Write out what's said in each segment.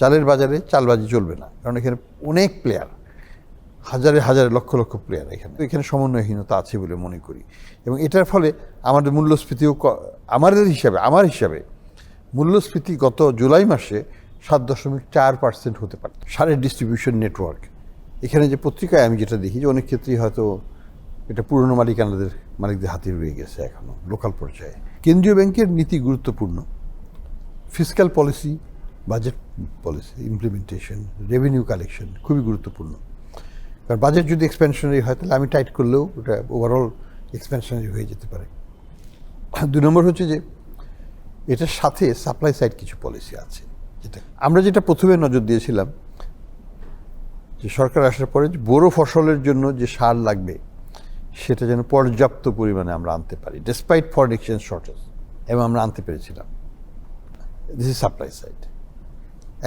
চালের বাজারে চালবাজি চলবে না, কারণ এখানে অনেক প্লেয়ার হাজারে হাজারে লক্ষ লক্ষ প্লেয়ার এখানে। এখানে সমন্বয়হীনতা আছে বলে মনে করি। এবং এটার ফলে আমাদের মূল্যস্ফীতিও আমাদের হিসাবে, আমার হিসাবে মূল্যস্ফীতি গত জুলাই মাসে সাত দশমিক চার পার্সেন্ট হতে পারে। সারের ডিস্ট্রিবিউশন নেটওয়ার্ক এখানে যে পত্রিকায় আমি যেটা দেখি যে অনেক ক্ষেত্রেই হয়তো এটা পুরনো মালিকানাদের, মালিকদের হাতে রয়ে গেছে এখনও লোকাল পর্যায়ে। কেন্দ্রীয় ব্যাংকের নীতি গুরুত্বপূর্ণ। Fiscal policy budget policy implementation revenue collection খুবই গুরুত্বপূর্ণ। কারণ বাজেট যদি এক্সপেনশনারি হয়, তাহলে আমি টাইট করলেও ওটা ওভারঅল এক্সপেনশনারি হয়ে যেতে পারে। দুই নম্বর হচ্ছে যে, এটার সাথে সাপ্লাই সাইড কিছু পলিসি আছে। যেটা আমরা যেটা প্রথমে নজর দিয়েছিলাম, যে সরকার আসার পরে যে বড় ফসলের জন্য যে সার লাগবে, সেটা যেন পর্যাপ্ত পরিমাণে আমরা আনতে পারি ডেসপাইট ফরেন এক্সচেঞ্জ শর্টেজ এবং আমরা আনতে পেরেছিলাম। দিস ইজ সাপ্লাই সাইড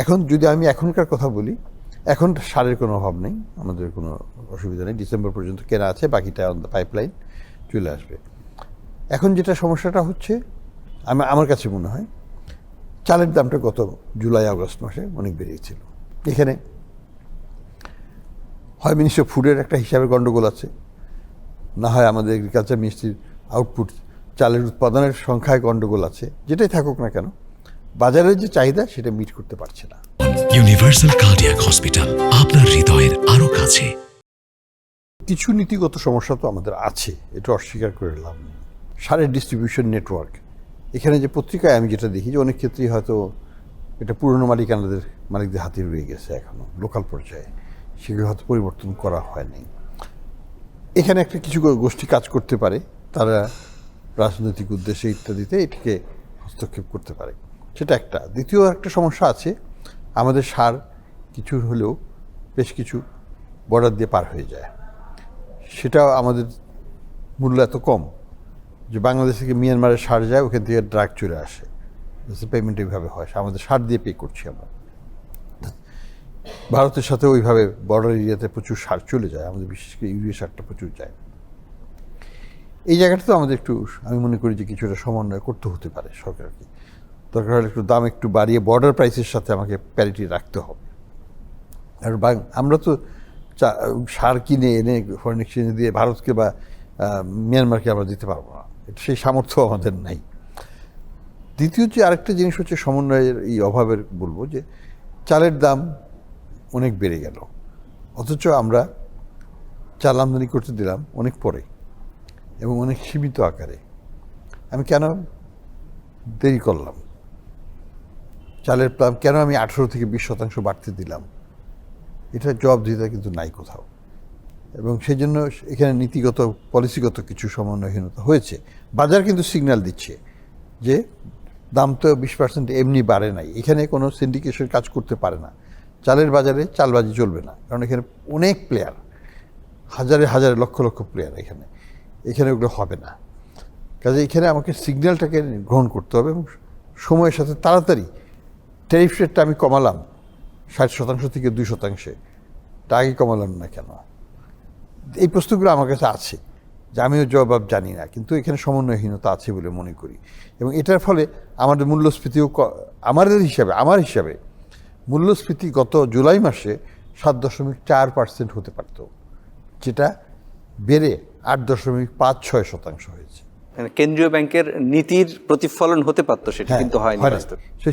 এখন যদি আমি এখনকার কথা বলি, এখন সারের কোনো অভাব নেই, আমাদের কোনো অসুবিধা নেই, ডিসেম্বর পর্যন্ত কেনা আছে, বাকিটা অন দ্য পাইপলাইন চলে আসবে। এখন যেটা সমস্যাটা হচ্ছে, আমি আমার কাছে মনে হয়, চালের দামটা গত জুলাই, আগস্ট মাসে অনেক বেড়েছিল। এখানে হয় মিনিস্টার ফুডের একটা হিসাবে গণ্ডগোল আছে, না হয় আমাদের এগ্রিকালচার মিনিস্ট্রির আউটপুট চালের উৎপাদনের সংখ্যায় গণ্ডগোল আছে, যেটাই থাকুক না কেন বাজারের যে চাহিদা সেটা মিট করতে পারছে না। ইউনিভার্সাল কার্ডিয়াক হসপিটাল আপনার হৃদয়ের আরও কাছে। কিছু নীতিগত সমস্যা তো আমাদের আছে এটা অস্বীকার করে লাভ নেই। সারের ডিস্ট্রিবিউশন নেটওয়ার্ক এখানে যে পত্রিকায় আমি যেটা দেখি যে অনেক ক্ষেত্রেই হয়তো এটা পুরনো মালিকানাদের মালিকদের হাতে রয়ে গেছে এখনও লোকাল পর্যায়ে। সেগুলো হয়তো পরিবর্তন করা হয়নি। এখানে একটা কিছু গোষ্ঠী কাজ করতে পারে তারা রাজনৈতিক উদ্দেশ্যে ইত্যাদিতে এটিকে হস্তক্ষেপ করতে পারে। সেটা একটা। দ্বিতীয় একটা সমস্যা আছে, আমাদের সার কিছু হলেও বেশ কিছু বর্ডার দিয়ে পার হয়ে যায়। সেটা আমাদের মূল্য এত কম যে বাংলাদেশ থেকে মিয়ানমারের সার যায়, ওখান থেকে ড্রাগ চলে আসে। পেমেন্ট এইভাবে হয়। আমাদের সার দিয়ে পে করছি আমরা। ভারতের সাথে ওইভাবে বর্ডার এরিয়াতে প্রচুর সার চলে যায়। আমাদের বিশেষ করে ইউরিয়া সারটা প্রচুর যায়। এই জায়গাটা তো আমাদের একটু, আমি মনে করি যে কিছুটা সমন্বয় করতে হতে পারে সরকারকে। দরকার হলে একটু দাম একটু বাড়িয়ে বর্ডার প্রাইসের সাথে আমাকে প্যারিটি রাখতে হবে। আর আমরা তো সার কিনে এনে ফরেন এক্সচেঞ্জ দিয়ে ভারতকে বা মিয়ানমারকে আমরা দিতে পারব না। সেই সামর্থ্য আমাদের নাই। দ্বিতীয় যে আরেকটা জিনিস হচ্ছে সমন্বয়ের এই অভাবের বলব যে, চালের দাম অনেক বেড়ে গেল। অথচ আমরা চাল আমদানি করতে দিলাম অনেক পরে এবং অনেক সীমিত আকারে। আমি কেন দেরি করলাম? চালের দাম কেন আমি আঠেরো থেকে বিশ শতাংশ বাড়তে দিলাম? এটা জবাবদিহিতা কিন্তু নাই কোথাও। এবং সেই জন্য এখানে নীতিগত, পলিসিগত কিছু সমন্বয়হীনতা হয়েছে। বাজার কিন্তু সিগন্যাল দিচ্ছে যে দাম তো বিশ পার্সেন্ট এমনি বাড়ে নাই। এখানে কোনো সিন্ডিকেশন কাজ করতে পারে না। চালের বাজারে চালবাজি চলবে না। কারণ এখানে অনেক প্লেয়ার হাজারে হাজারে লক্ষ লক্ষ প্লেয়ার এখানে। এখানে ওগুলো হবে না। কাজে এখানে আমাকে সিগন্যালটাকে গ্রহণ করতে হবে এবং সময়ের সাথে তাড়াতাড়ি ট্যারিফ রেটটা আমি কমালাম ষাট শতাংশ থেকে দুই শতাংশে। তা আগে কমালাম না কেন? এই প্রশ্নগুলো আমার কাছে আছে যে আমিও জবাব জানি না কিন্তু এখানে সমন্বয়হীনতা আছে বলে মনে করি। এবং এটার ফলে আমাদের মূল্যস্ফীতিও আমাদের হিসাবে আমার হিসাবে মূল্যস্ফীতি গত জুলাই মাসে সাত দশমিক চার পার্সেন্ট হতে পারত যেটা বেড়ে আট দশমিক পাঁচ ছয় শতাংশ হয়েছে। মানে কেন্দ্রীয় ব্যাংকের নীতির প্রতিফলন হতে পারতো সেটা হ্যাঁ, কিন্তু হয়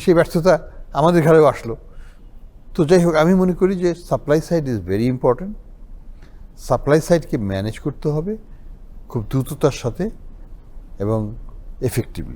সেই ব্যর্থতা আমাদের ঘরেও আসলো। তো যাই হোক, আমি মনে করি যে supply side is very important supply সাইডকে manage করতে হবে খুব দ্রুততার সাথে এবং এফেক্টিভলি